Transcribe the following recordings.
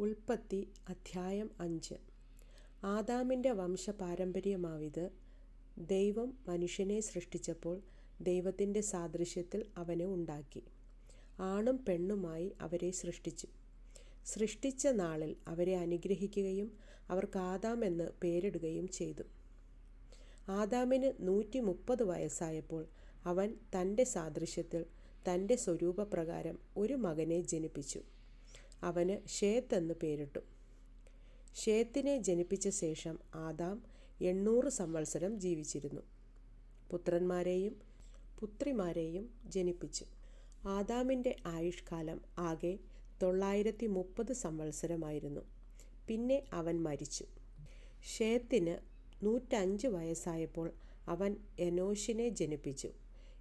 ഉൽപ്പത്തി അധ്യായം അഞ്ച്. ആദാമിന്റെ വംശപാരമ്പര്യമാവിത്. ദൈവം മനുഷ്യനെ സൃഷ്ടിച്ചപ്പോൾ ദൈവത്തിന്റെ സാദൃശ്യത്തിൽ അവനെ ഉണ്ടാക്കി. ആണും പെണ്ണുമായി അവരെ സൃഷ്ടിച്ചു. സൃഷ്ടിച്ച നാളിൽ അവരെ അനുഗ്രഹിക്കുകയും അവർക്ക് ആദാം എന്ന് പേരിടുകയും ചെയ്തു. ആദാമിന് നൂറ്റി മുപ്പത് വയസ്സായപ്പോൾ അവൻ തന്റെ സാദൃശ്യത്തിൽ തന്റെ സ്വരൂപപ്രകാരം ഒരു മകനെ ജനിപ്പിച്ചു. അവന് ഷേത്ത് എന്ന് പേരിട്ടു. ഷേത്തിനെ ജനിപ്പിച്ച ശേഷം ആദാം എണ്ണൂറ് സംവത്സരം ജീവിച്ചിരുന്നു. പുത്രന്മാരെയും പുത്രിമാരെയും ജനിപ്പിച്ചു. ആദാമിന്റെ ആയുഷ്കാലം ആകെ തൊള്ളായിരത്തി മുപ്പത് സംവത്സരമായിരുന്നു. പിന്നെ അവൻ മരിച്ചു. ഷേത്തിന് നൂറ്റഞ്ച് വയസ്സായപ്പോൾ അവൻ എനോഷിനെ ജനിപ്പിച്ചു.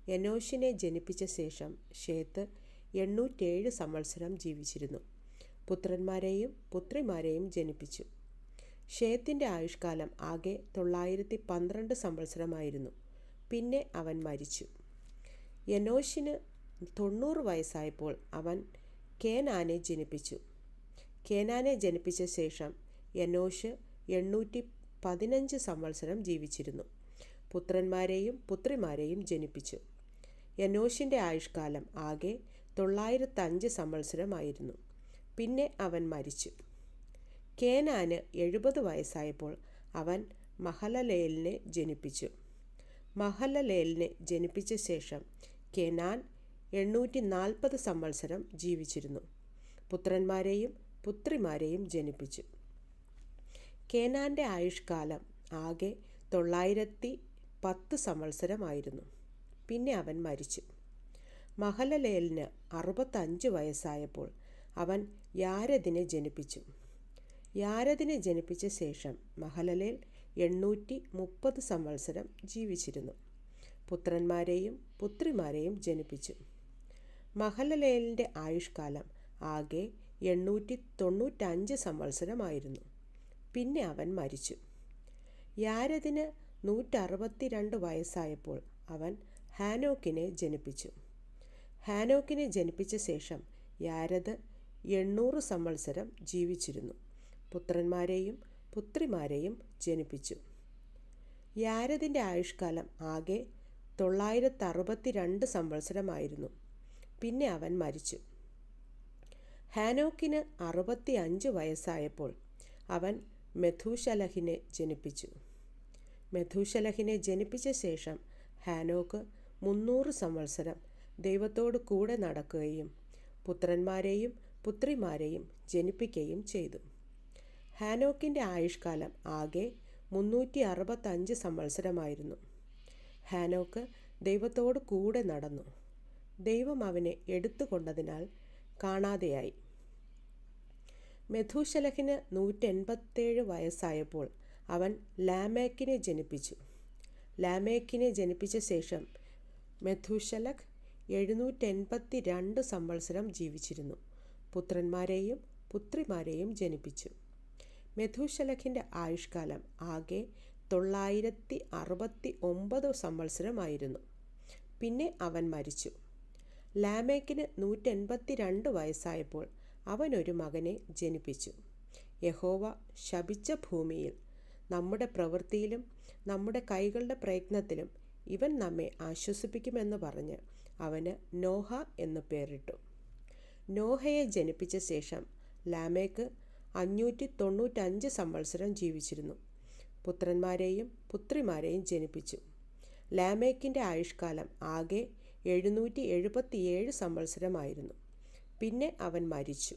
എനോഷിനെ ജനിപ്പിച്ച ശേഷം ഷേത്ത് എണ്ണൂറ്റേഴ് സംവത്സരം ജീവിച്ചിരുന്നു. പുത്രന്മാരെയും പുത്രിമാരെയും ജനിപ്പിച്ചു. ഷേത്തിന്റെ ആയുഷ്കാലം ആകെ തൊള്ളായിരത്തി പന്ത്രണ്ട് സംവത്സരമായിരുന്നു. പിന്നെ അവൻ മരിച്ചു. യനോഷിന് തൊണ്ണൂറ് വയസ്സായപ്പോൾ അവൻ കേനാനെ ജനിപ്പിച്ചു. കേനാനെ ജനിപ്പിച്ച ശേഷം യനോഷ് എണ്ണൂറ്റി പതിനഞ്ച് സംവത്സരം ജീവിച്ചിരുന്നു. പുത്രന്മാരെയും പുത്രിമാരെയും ജനിപ്പിച്ചു. യനോഷിന്റെ ആയുഷ്കാലം ആകെ തൊള്ളായിരത്തഞ്ച് സംവത്സരമായിരുന്നു. പിന്നെ അവൻ മരിച്ചു. കേനാന് എഴുപത് വയസ്സായപ്പോൾ അവൻ മഹലലേലിനെ ജനിപ്പിച്ചു. മഹലലേലിനെ ജനിപ്പിച്ച ശേഷം കെനാൻ എണ്ണൂറ്റി നാൽപ്പത് സംവത്സരം ജീവിച്ചിരുന്നു. പുത്രന്മാരെയും പുത്രിമാരെയും ജനിപ്പിച്ചു. കേനാന്റെ ആയുഷ്കാലം ആകെ തൊള്ളായിരത്തി പത്ത് സംവത്സരമായിരുന്നു. പിന്നെ അവൻ മരിച്ചു. മഹലലേലിന് അറുപത്തഞ്ച് വയസ്സായപ്പോൾ അവൻ യാരദിനെ ജനിപ്പിച്ചു. യാരദിനെ ജനിപ്പിച്ച ശേഷം മഹലലേൽ എണ്ണൂറ്റി മുപ്പത് സംവത്സരം ജീവിച്ചിരുന്നു. പുത്രന്മാരെയും പുത്രിമാരെയും ജനിപ്പിച്ചു. മഹലലേലിന്റെ ആയുഷ്കാലം ആകെ എണ്ണൂറ്റി തൊണ്ണൂറ്റഞ്ച് സംവത്സരമായിരുന്നു. പിന്നെ അവൻ മരിച്ചു. യാരദിന് നൂറ്ററുപത്തി രണ്ട് വയസ്സായപ്പോൾ അവൻ ഹാനോക്കിനെ ജനിപ്പിച്ചു. ഹാനോക്കിനെ ജനിപ്പിച്ച ശേഷം യാരദ് എണ്ണൂറ് സംവത്സരം ജീവിച്ചിരുന്നു. പുത്രന്മാരെയും പുത്രിമാരെയും ജനിപ്പിച്ചു. യാരദിന്റെ ആയുഷ്കാലം ആകെ തൊള്ളായിരത്തി അറുപത്തി രണ്ട് സംവത്സരമായിരുന്നു. പിന്നെ അവൻ മരിച്ചു. ഹാനോക്കിന് അറുപത്തി അഞ്ച് വയസ്സായപ്പോൾ അവൻ മെഥൂശലഹിനെ ജനിപ്പിച്ചു. മെഥൂശലഹിനെ ജനിപ്പിച്ച ശേഷം ഹാനോക്ക് മുന്നൂറ് സംവത്സരം ദൈവത്തോട് കൂടെ നടക്കുകയും പുത്രന്മാരെയും പുത്രിമാരെയും ജനിപ്പിക്കുകയും ചെയ്തു. ഹാനോക്കിന്റെ ആയുഷ്കാലം ആകെ മുന്നൂറ്റി അറുപത്തഞ്ച് സംവത്സരമായിരുന്നു. ഹാനോക്ക് ദൈവത്തോട് കൂടെ നടന്നു. ദൈവം അവനെ എടുത്തുകൊണ്ടതിനാൽ കാണാതെയായി. മെഥൂശലഹിന് നൂറ്റെൺപത്തേഴ് വയസ്സായപ്പോൾ അവൻ ലാമേക്കിനെ ജനിപ്പിച്ചു. ലാമേക്കിനെ ജനിപ്പിച്ച ശേഷം മെഥൂശലഖ് എഴുന്നൂറ്റെൺപത്തി രണ്ട് സംവത്സരം ജീവിച്ചിരുന്നു. പുത്രന്മാരെയും പുത്രിമാരെയും ജനിപ്പിച്ചു. മെഥൂശലഖിന്റെ ആയുഷ്കാലം ആകെ തൊള്ളായിരത്തി അറുപത്തി ഒമ്പത് സംവത്സരമായിരുന്നു. പിന്നെ അവൻ മരിച്ചു. ലാമേക്കിന് നൂറ്റെൺപത്തി രണ്ട് വയസ്സായപ്പോൾ അവനൊരു മകനെ ജനിപ്പിച്ചു. യഹോവ ശപിച്ച ഭൂമിയിൽ നമ്മുടെ പ്രവൃത്തിയിലും നമ്മുടെ കൈകളുടെ പ്രയത്നത്തിലും ഇവൻ നമ്മെ ആശ്വസിപ്പിക്കുമെന്ന് പറഞ്ഞ് അവന് നോഹ എന്ന് പേരിട്ടു. നോഹയെ ജനിപ്പിച്ച ശേഷം ലാമേക്ക് അഞ്ഞൂറ്റി തൊണ്ണൂറ്റഞ്ച് സംവത്സരം ജീവിച്ചിരുന്നു. പുത്രന്മാരെയും പുത്രിമാരെയും ജനിപ്പിച്ചു. ലാമേക്കിന്റെ ആയുഷ്കാലം ആകെ എഴുന്നൂറ്റി എഴുപത്തിയേഴ് സംവത്സരമായിരുന്നു. പിന്നെ അവൻ മരിച്ചു.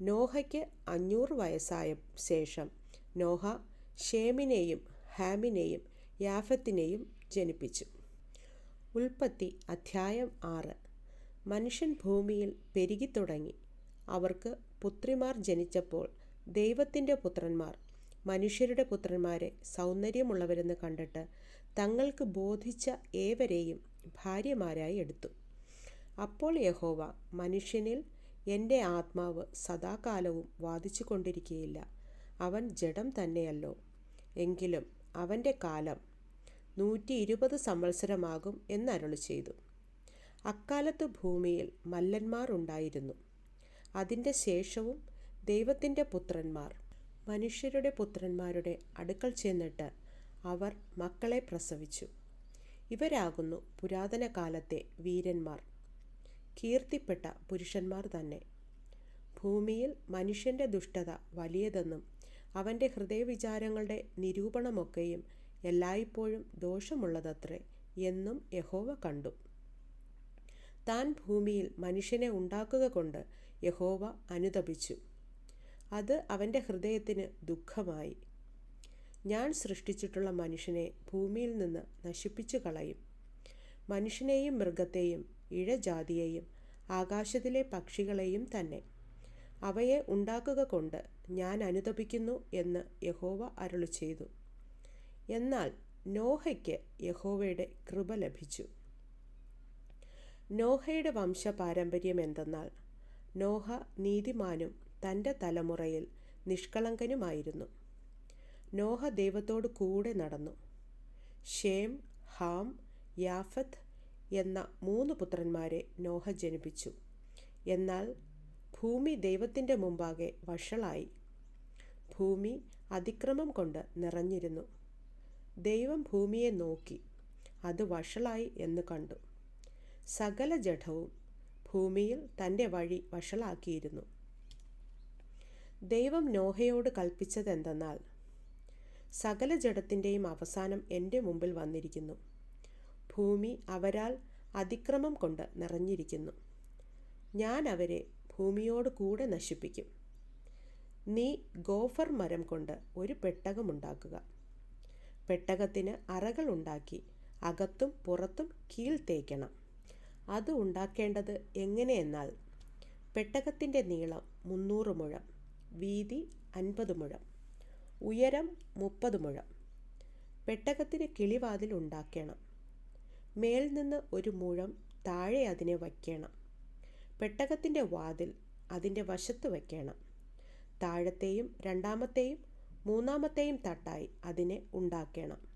നോഹയ്ക്ക് അഞ്ഞൂറ് വയസ്സായ ശേഷം നോഹ ഷേമിനെയും ഹാമിനെയും യാഫത്തിനെയും ജനിപ്പിച്ചു. ഉൽപ്പത്തി അധ്യായം ആറ്. മനുഷ്യൻ ഭൂമിയിൽ പെരുകിത്തുടങ്ങി. അവർക്ക് പുത്രിമാർ ജനിച്ചപ്പോൾ ദൈവത്തിന്റെ പുത്രന്മാർ മനുഷ്യരുടെ പുത്രന്മാരെ സൗന്ദര്യമുള്ളവരെന്ന് കണ്ടിട്ട് തങ്ങൾക്ക് ബോധിച്ച ഏവരെയും ഭാര്യമാരായി എടുത്തു. അപ്പോൾ യഹോവ മനുഷ്യനിൽ എന്റെ ആത്മാവ് സദാകാലവും വാദിച്ചു കൊണ്ടിരിക്കുകയില്ല അവൻ ജഡം തന്നെയല്ലോ. എങ്കിലും അവന്റെ കാലം നൂറ്റി ഇരുപത് സംവത്സരമാകും എന്നരുളി ചെയ്തു അക്കാലത്ത് ഭൂമിയിൽ മല്ലന്മാർ ഉണ്ടായിരുന്നു. അതിന്റെ ശേഷവും ദൈവത്തിന്റെ പുത്രന്മാർ മനുഷ്യരുടെ പുത്രന്മാരുടെ അടുക്കൽ ചെന്നിട്ട് അവർ മക്കളെ പ്രസവിച്ചു. ഇവരാകുന്നു പുരാതന കാലത്തെ വീരന്മാർ. കീർത്തിപ്പെട്ട പുരുഷന്മാർ തന്നെ. ഭൂമിയിൽ മനുഷ്യന്റെ ദുഷ്ടത വലിയതെന്നും അവന്റെ ഹൃദയവിചാരങ്ങളുടെ നിരൂപണമൊക്കെയും എല്ലായ്പ്പോഴും ദോഷമുള്ളതത്രേ എന്നും യഹോവ കണ്ടു. താൻ ഭൂമിയിൽ മനുഷ്യനെ ഉണ്ടാക്കുക കൊണ്ട് യഹോവ അനുതപിച്ചു. അത് അവന്റെ ഹൃദയത്തിന് ദുഃഖമായി. ഞാൻ സൃഷ്ടിച്ചിട്ടുള്ള മനുഷ്യനെ ഭൂമിയിൽ നിന്ന് നശിപ്പിച്ചു കളയും. മനുഷ്യനെയും മൃഗത്തെയും ഇഴജാതിയെയും ആകാശത്തിലെ പക്ഷികളെയും തന്നെ അവയെ ഉണ്ടാക്കുക കൊണ്ട് ഞാൻ അനുതപിക്കുന്നു എന്ന് യഹോവ അരുളി ചെയ്തു എന്നാൽ നോഹയ്ക്ക് യഹോവയുടെ കൃപ ലഭിച്ചു. നോഹയുടെ വംശപാരമ്പര്യം എന്തെന്നാൽ നോഹ നീതിമാനും തന്റെ തലമുറയിൽ നിഷ്കളങ്കനുമായിരുന്നു. നോഹ ദൈവത്തോട് കൂടെ നടന്നു. ഷേം ഹാം യാഫത്ത് എന്ന മൂന്ന് പുത്രന്മാരെ നോഹ ജനിപ്പിച്ചു. എന്നാൽ ഭൂമി ദൈവത്തിന്റെ മുമ്പാകെ വഷളായി. ഭൂമി അതിക്രമം കൊണ്ട് നിറഞ്ഞിരുന്നു. ദൈവം ഭൂമിയെ നോക്കി അത് വഷളായി എന്ന് കണ്ടു. സകല ജഡവും ഭൂമിയിൽ തന്റെ വഴി വഷളാക്കിയിരുന്നു. ദൈവം നോഹയോട് കൽപ്പിച്ചതെന്തെന്നാൽ സകല ജഡത്തിന്റെയും അവസാനം എന്റെ മുമ്പിൽ വന്നിരിക്കുന്നു. ഭൂമി അവരാൽ അതിക്രമം കൊണ്ട് നിറഞ്ഞിരിക്കുന്നു. ഞാൻ അവരെ ഭൂമിയോട് കൂടെ നശിപ്പിക്കും. നീ ഗോഫർ മരം കൊണ്ട് ഒരു പെട്ടകമുണ്ടാക്കുക പെട്ടകത്തിന് അറകൾ ഉണ്ടാക്കി അകത്തും പുറത്തും കീൽ തേക്കണം. അത് ഉണ്ടാക്കേണ്ടത് എങ്ങനെയെന്നാൽ പെട്ടകത്തിന്റെ നീളം മുന്നൂറ് മുഴം വീതി അൻപത് മുഴം ഉയരം മുപ്പത് മുഴം. പെട്ടകത്തിന് കിളിവാതിൽ ഉണ്ടാക്കണം. മേൽ നിന്ന് ഒരു മുഴം താഴെ അതിനെ വയ്ക്കണം. പെട്ടകത്തിന്റെ വാതിൽ അതിന്റെ വശത്ത് വയ്ക്കണം. താഴത്തെയും രണ്ടാമത്തെയും മൂന്നാമത്തെയും തട്ടായി അതിനെ ഉണ്ടാക്കണം.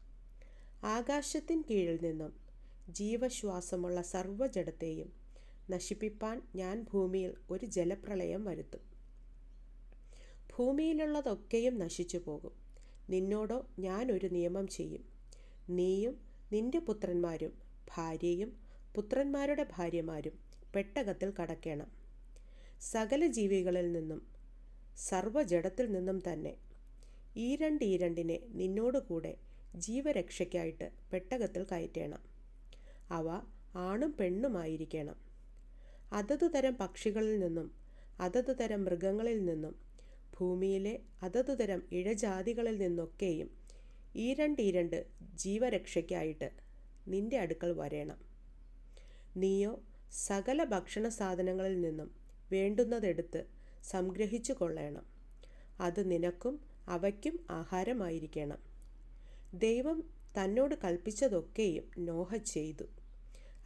ആകാശത്തിൻ കീഴിൽ നിന്നും ജീവശ്വാസമുള്ള സർവജടത്തെയും നശിപ്പിപ്പാൻ ഞാൻ ഭൂമിയിൽ ഒരു ജലപ്രളയം വരുത്തും. ഭൂമിയിലുള്ളതൊക്കെയും നശിച്ചു പോകും. നിന്നോടോ ഞാൻ ഒരു നിയമം ചെയ്യും. നീയും നിന്റെ പുത്രന്മാരും ഭാര്യയും പുത്രന്മാരുടെ ഭാര്യമാരും പെട്ടകത്തിൽ കടക്കണം. സകല ജീവികളിൽ നിന്നും സർവജടത്തിൽ നിന്നും തന്നെ ഈ രണ്ട് ഈരണ്ടിനെ രണ്ടിനെ നിന്നോടുകൂടെ ജീവരക്ഷയ്ക്കായിട്ട് പെട്ടകത്തിൽ കയറ്റേണം. അവ ആണും പെണ്ണുമായിരിക്കണം അതത് തരം പക്ഷികളിൽ നിന്നും അതത് തരം മൃഗങ്ങളിൽ നിന്നും ഭൂമിയിലെ അതത് തരം ഇഴജാതികളിൽ നിന്നൊക്കെയും ഈ രണ്ട് ഈ രണ്ട് ജീവരക്ഷയ്ക്കായിട്ട് നിന്റെ അടുക്കൽ വരേണം. നീയോ സകല ഭക്ഷണ സാധനങ്ങളിൽ നിന്നും വേണ്ടുന്നതെടുത്ത് സംഗ്രഹിച്ചു കൊള്ളേണം. അത് നിനക്കും അവയ്ക്കും ആഹാരമായിരിക്കണം. ദൈവം തന്നോട് കൽപ്പിച്ചതൊക്കെയും നോഹ ചെയ്തു.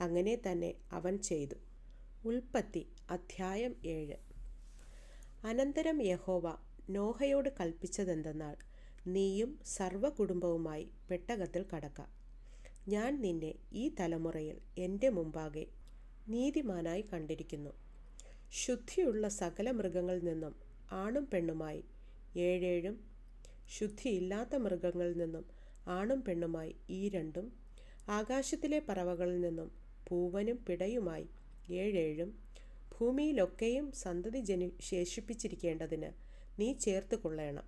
അങ്ങനെ തന്നെ അവൻ ചെയ്തു. ഉൽപ്പത്തി അധ്യായം ഏഴ്. അനന്തരം യഹോവ നോഹയോട് കൽപ്പിച്ചതെന്തെന്നാൽ നീയും സർവകുടുംബവുമായി പെട്ടകത്തിൽ കടക്കാം. ഞാൻ നിന്നെ ഈ തലമുറയിൽ എന്റെ മുമ്പാകെ നീതിമാനായി കണ്ടിരിക്കുന്നു. ശുദ്ധിയുള്ള സകല മൃഗങ്ങളിൽ നിന്നും ആണും പെണ്ണുമായി ഏഴേഴും ശുദ്ധിയില്ലാത്ത മൃഗങ്ങളിൽ നിന്നും ആണും പെണ്ണുമായി ഈ രണ്ടും ആകാശത്തിലെ പറവകളിൽ നിന്നും പൂവനും പിടയുമായി. ഏഴേഴും ഭൂമിയിലൊക്കെയും സന്തതി ജനി ശേഷിപ്പിച്ചിരിക്കേണ്ടതിന് നീ ചേർത്ത് കൊള്ളേണം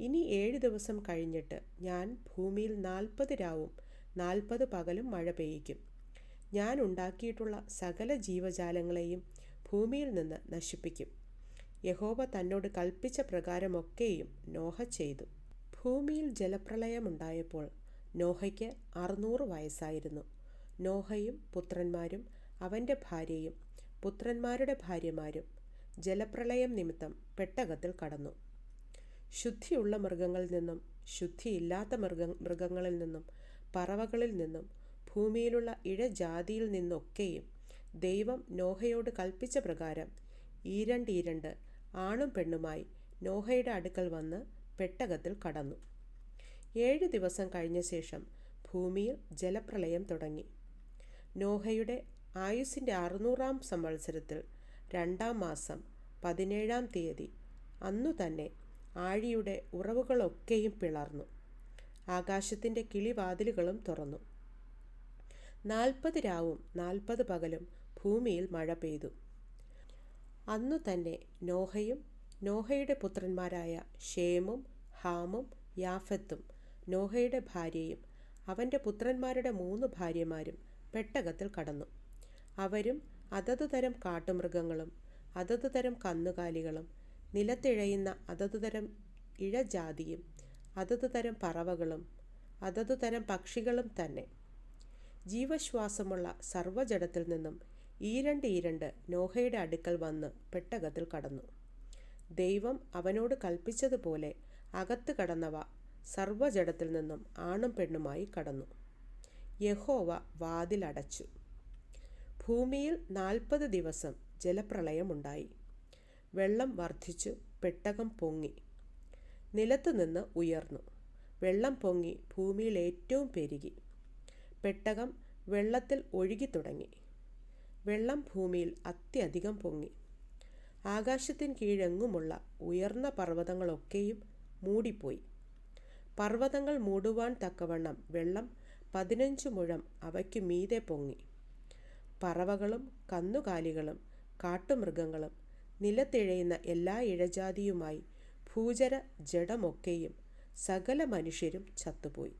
ഇനി ഏഴ് ദിവസം കഴിഞ്ഞിട്ട് ഞാൻ ഭൂമിയിൽ നാൽപ്പത് രാവും നാൽപ്പത് പകലും മഴ പെയ്യിക്കും. ഞാൻ ഉണ്ടാക്കിയിട്ടുള്ള സകല ജീവജാലങ്ങളെയും ഭൂമിയിൽ നിന്ന് നശിപ്പിക്കും. യഹോവ തന്നോട് കൽപ്പിച്ച പ്രകാരമൊക്കെയും നോഹ ചെയ്തു. ഭൂമിയിൽ ജലപ്രളയമുണ്ടായപ്പോൾ നോഹയ്ക്ക് അറുന്നൂറ് വയസ്സായിരുന്നു. നോഹയും പുത്രന്മാരും അവന്റെ ഭാര്യയും പുത്രന്മാരുടെ ഭാര്യമാരും ജലപ്രളയം നിമിത്തം പെട്ടകത്തിൽ കടന്നു. ശുദ്ധിയുള്ള മൃഗങ്ങളിൽ നിന്നും ശുദ്ധിയില്ലാത്ത മൃഗ മൃഗങ്ങളിൽ നിന്നും പറവകളിൽ നിന്നും ഭൂമിയിലുള്ള ഇഴജാതിയിൽ നിന്നൊക്കെയും ദൈവം നോഹയോട് കൽപ്പിച്ച പ്രകാരം ഈരണ്ട് ഈരണ്ട് ആണും പെണ്ണുമായി നോഹയുടെ അടുക്കൽ വന്ന് പെട്ടകത്തിൽ കടന്നു. ഏഴ് ദിവസം കഴിഞ്ഞ ശേഷം ഭൂമിയിൽ ജലപ്രളയം തുടങ്ങി. നോഹയുടെ ആയുസിന്റെ അറുന്നൂറാം സംവത്സരത്തിൽ രണ്ടാം മാസം പതിനേഴാം തീയതി അന്നു തന്നെ ആഴിയുടെ ഉറവുകളൊക്കെയും പിളർന്നു. ആകാശത്തിന്റെ കിളിവാതിലുകളും തുറന്നു. നാൽപ്പത് രാവും നാൽപ്പത് പകലും ഭൂമിയിൽ മഴ പെയ്തു. അന്നു തന്നെ നോഹയും നോഹയുടെ പുത്രന്മാരായ ഷേമും ഹാമും യാഫത്തും നോഹയുടെ ഭാര്യയും അവന്റെ പുത്രന്മാരുടെ മൂന്ന് ഭാര്യമാരും പെട്ടകത്തിൽ കടന്നു. അവരും അതതു തരം കാട്ടുമൃഗങ്ങളും അതതു തരം കന്നുകാലികളും നിലത്തിഴയുന്ന അതതു തരം ഇഴജാതിയും അതതു തരം പറവകളും അതതു തരം പക്ഷികളും തന്നെ. ജീവശ്വാസമുള്ള സർവജടത്തിൽ നിന്നും ഈരണ്ട് ഈരണ്ട് നോഹയുടെ അടുക്കൽ വന്ന് പെട്ടകത്തിൽ കടന്നു. ദൈവം അവനോട് കൽപ്പിച്ചതുപോലെ അകത്ത് കടന്നവ സർവജടത്തിൽ നിന്നും ആണും പെണ്ണുമായി കടന്നു. യഹോവ വാതിലടച്ചു. ഭൂമിയിൽ നാൽപ്പത് ദിവസം ജലപ്രളയമുണ്ടായി. വെള്ളം വർദ്ധിച്ചു പെട്ടകം പൊങ്ങി. നിലത്തുനിന്ന് ഉയർന്നു. വെള്ളം പൊങ്ങി ഭൂമിയിൽ ഏറ്റവും പെരുകി. പെട്ടകം വെള്ളത്തിൽ ഒഴുകി തുടങ്ങി. വെള്ളം ഭൂമിയിൽ അത്യധികം പൊങ്ങി. ആകാശത്തിന് കീഴെങ്ങുമുള്ള ഉയർന്ന പർവതങ്ങളൊക്കെയും മൂടിപ്പോയി. പർവതങ്ങൾ മൂടുവാൻ തക്കവണ്ണം വെള്ളം പതിനഞ്ച് മുഴം അവയ്ക്ക് മീതെ പൊങ്ങി. പറവകളും കന്നുകാലികളും കാട്ടുമൃഗങ്ങളും നിലത്തിഴയുന്ന എല്ലാ ഇഴജാതിയുമായി ഭൂചര ജഡമൊക്കെയും സകല മനുഷ്യരും ചത്തുപോയി.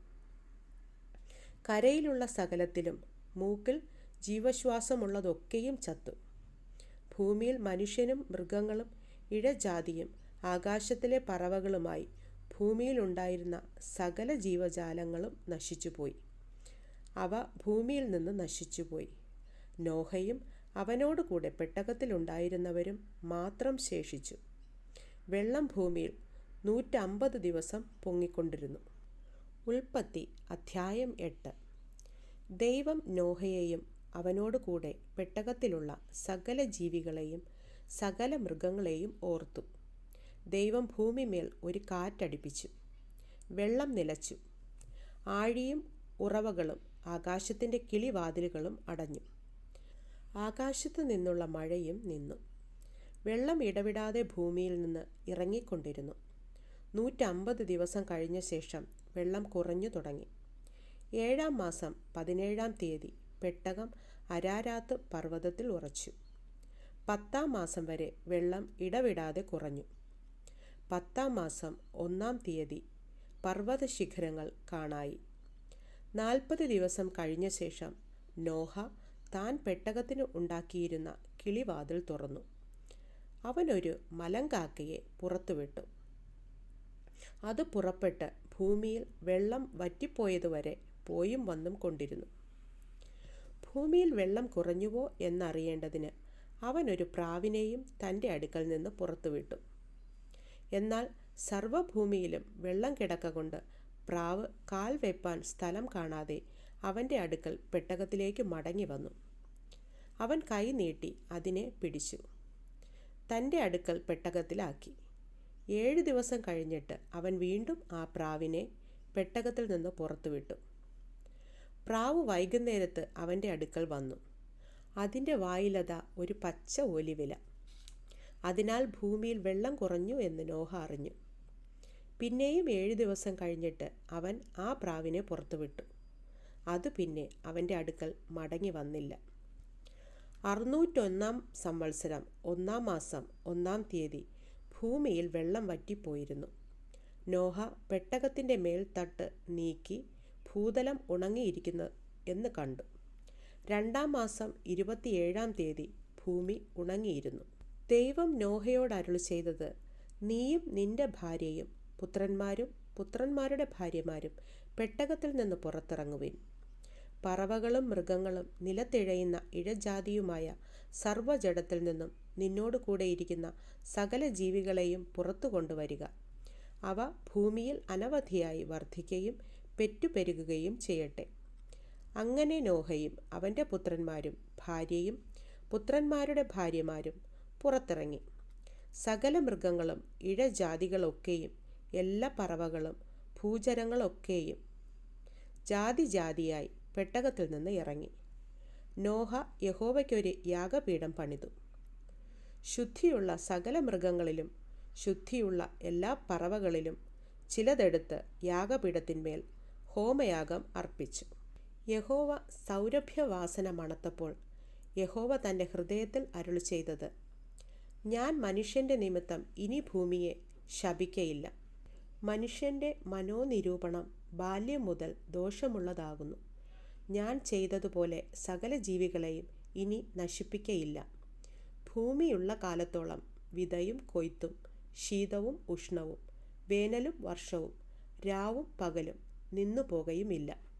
കരയിലുള്ള സകലത്തിലും മൂക്കിൽ ജീവശ്വാസമുള്ളതൊക്കെയും ചത്തു. ഭൂമിയിൽ മനുഷ്യനും മൃഗങ്ങളും ഇഴജാതിയും ആകാശത്തിലെ പറവകളുമായി ഭൂമിയിലുണ്ടായിരുന്ന സകല ജീവജാലങ്ങളും നശിച്ചുപോയി. അവ ഭൂമിയിൽ നിന്ന് നശിച്ചുപോയി. നോഹയും അവനോടുകൂടെ പെട്ടകത്തിലുണ്ടായിരുന്നവരും മാത്രം ശേഷിച്ചു. വെള്ളം ഭൂമിയിൽ നൂറ്റമ്പത് ദിവസം പൊങ്ങിക്കൊണ്ടിരുന്നു. ഉൽപ്പത്തി അധ്യായം എട്ട്. ദൈവം നോഹയെയും അവനോടുകൂടെ പെട്ടകത്തിലുള്ള സകല ജീവികളെയും സകല മൃഗങ്ങളെയും ഓർത്തു. ദൈവം ഭൂമിമേൽ ഒരു കാറ്റടിപ്പിച്ചു. വെള്ളം നിലച്ചു. ആഴിയും ഉറവകളും ആകാശത്തിന്റെ കിളിവാതിലുകളും അടഞ്ഞു. ആകാശത്തു നിന്നുള്ള മഴയും നിന്നു. വെള്ളം ഇടവിടാതെ ഭൂമിയിൽ നിന്ന് ഇറങ്ങിക്കൊണ്ടിരുന്നു. നൂറ്റമ്പത് ദിവസം കഴിഞ്ഞ ശേഷം വെള്ളം കുറഞ്ഞു തുടങ്ങി. ഏഴാം മാസം പതിനേഴാം തീയതി പെട്ടകം അരാരാത്ത് പർവതത്തിൽ ഉറച്ചു. പത്താം മാസം വരെ വെള്ളം ഇടവിടാതെ കുറഞ്ഞു. പത്താം മാസം ഒന്നാം തീയതി പർവത ശിഖരങ്ങൾ കാണായി. നാൽപ്പത് ദിവസം കഴിഞ്ഞ ശേഷം നോഹ താൻ പെട്ടകത്തിന് ഉണ്ടാക്കിയിരുന്ന കിളിവാതിൽ തുറന്നു. അവനൊരു മലങ്കാക്കയെ പുറത്തുവിട്ടു. അത് പുറപ്പെട്ട് ഭൂമിയിൽ വെള്ളം വറ്റിപ്പോയതുവരെ പോയും വന്നും കൊണ്ടിരുന്നു. ഭൂമിയിൽ വെള്ളം കുറഞ്ഞുവോ എന്നറിയേണ്ടതിന് അവനൊരു പ്രാവിനെയും തന്റെ അടുക്കൽ നിന്ന് പുറത്തുവിട്ടു. എന്നാൽ സർവഭൂമിയിലും വെള്ളം കിടക്ക കൊണ്ട് പ്രാവ് കാൽ വെപ്പാൻ സ്ഥലം കാണാതെ അവന്റെ അടുക്കൽ പെട്ടകത്തിലേക്ക് മടങ്ങി വന്നു. അവൻ കൈ നീട്ടി അതിനെ പിടിച്ചു. തന്റെ അടുക്കൽ പെട്ടകത്തിലാക്കി. ഏഴ് ദിവസം കഴിഞ്ഞിട്ട് അവൻ വീണ്ടും ആ പ്രാവിനെ പെട്ടകത്തിൽ നിന്ന് പുറത്തുവിട്ടു. പ്രാവ് വൈകുന്നേരത്ത് അവന്റെ അടുക്കൽ വന്നു. അതിന്റെ വായിലത ഒരു പച്ച ഒലിവില. അതിനാൽ ഭൂമിയിൽ വെള്ളം കുറഞ്ഞു എന്ന് നോഹ അറിഞ്ഞു. പിന്നെയും ഏഴ് ദിവസം കഴിഞ്ഞിട്ട് അവൻ ആ പ്രാവിനെ പുറത്തുവിട്ടു. അത് പിന്നെ അവന്റെ അടുക്കൽ മടങ്ങി വന്നില്ല. അറുന്നൂറ്റൊന്നാം സംവത്സരം ഒന്നാം മാസം ഒന്നാം തീയതി ഭൂമിയിൽ വെള്ളം വറ്റിപ്പോയിരുന്നു. നോഹ പെട്ടകത്തിന്റെ മേൽത്തട്ട് നീക്കി ഭൂതലം ഉണങ്ങിയിരിക്കുന്നു എന്ന് കണ്ടു. രണ്ടാം മാസം ഇരുപത്തിയേഴാം തീയതി ഭൂമി ഉണങ്ങിയിരുന്നു. ദൈവം നോഹയോട് അരുൾ ചെയ്തത് നീയും നിന്റെ ഭാര്യയും പുത്രന്മാരും പുത്രന്മാരുടെ ഭാര്യമാരും പെട്ടകത്തിൽ നിന്ന് പുറത്തിറങ്ങുവിൻ. പറവകളും മൃഗങ്ങളും നിലത്തിഴയുന്ന ഇഴജാതിയുമായ സർവജടത്തിൽ നിന്നും നിന്നോട് കൂടെയിരിക്കുന്ന സകല ജീവികളെയും പുറത്തു കൊണ്ടുവരിക. അവ ഭൂമിയിൽ അനവധിയായി വർദ്ധിക്കുകയും പെറ്റുപെരുകുകയും ചെയ്യട്ടെ. അങ്ങനെ നോഹയും അവന്റെ പുത്രന്മാരും ഭാര്യയും പുത്രന്മാരുടെ ഭാര്യമാരും പുറത്തിറങ്ങി. സകല മൃഗങ്ങളും ഇഴജാതികളൊക്കെയും എല്ലാ പറവകളും ഭൂചരങ്ങളൊക്കെയും ജാതി ജാതിയായി പെട്ടകത്തിൽ നിന്ന് ഇറങ്ങി. നോഹ യഹോവയ്ക്കൊരു യാഗപീഠം പണിതു. ശുദ്ധിയുള്ള സകല മൃഗങ്ങളിലും ശുദ്ധിയുള്ള എല്ലാ പറവകളിലും ചിലതെടുത്ത് യാഗപീഠത്തിന്മേൽ ഹോമയാഗം അർപ്പിച്ചു. യഹോവ സൗരഭ്യവാസന മണത്തപ്പോൾ യഹോവ തന്റെ ഹൃദയത്തിൽ അരുളി ചെയ്തത് ഞാൻ മനുഷ്യന്റെ നിമിത്തം ഇനി ഭൂമിയെ ശപിക്കയില്ല. മനുഷ്യന്റെ മനോനിരൂപണം ബാല്യം മുതൽ ദോഷമുള്ളതാകുന്നു. ഞാൻ ചെയ്തതുപോലെ സകല ജീവികളെയും ഇനി നശിപ്പിക്കയില്ല. ഭൂമിയുള്ള കാലത്തോളം വിതയും കൊയ്ത്തും ശീതവും ഉഷ്ണവും വേനലും വർഷവും രാവും പകലും നിന്നു പോകുകയുമില്ല